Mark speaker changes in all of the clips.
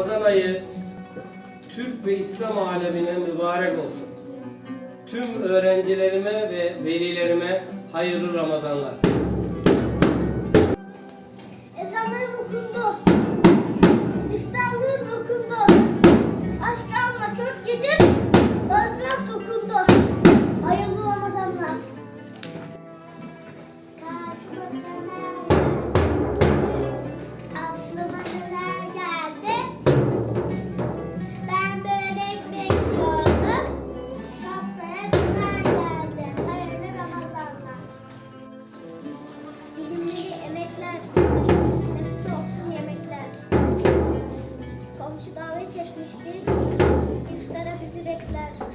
Speaker 1: Ramazan ayı Türk ve İslam alemine mübarek olsun. Tüm öğrencilerime ve velilerime hayırlı Ramazanlar.
Speaker 2: Acısı olsun yemekler. Komşu davet etmişti. İftara bizi bekler.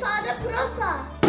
Speaker 2: Só de sorte.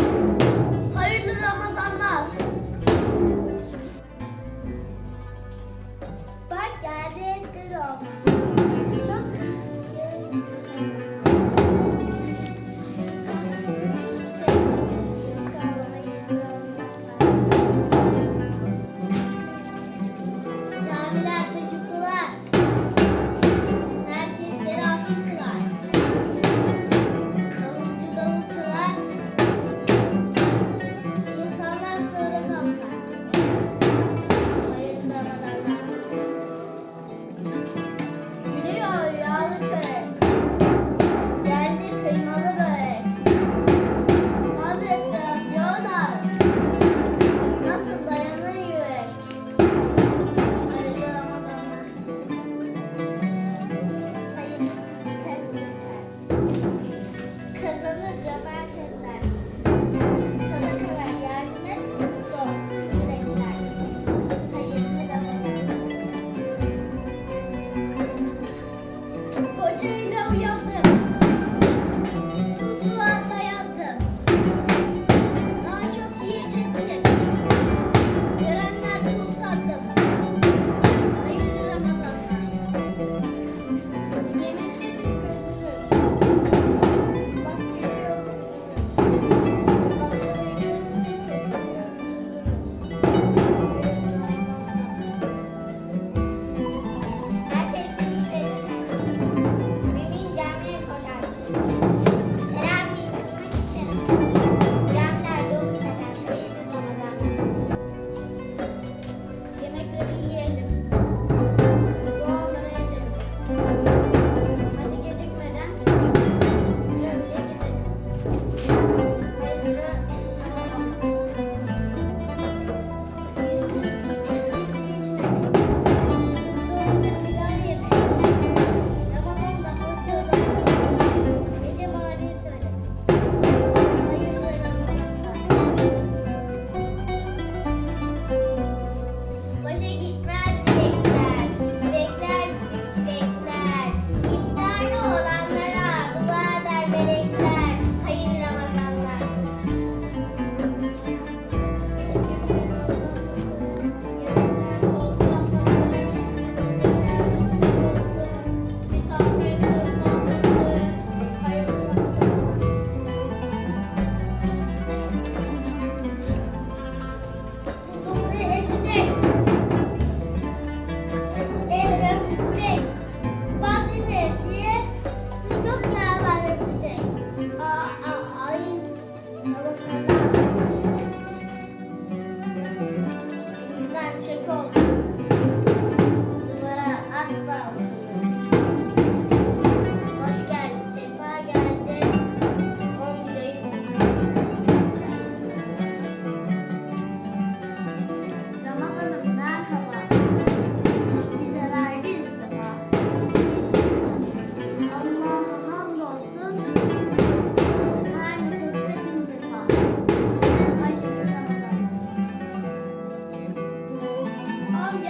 Speaker 2: acıyla uyandım.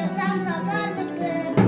Speaker 2: Yaşam tatar mısın?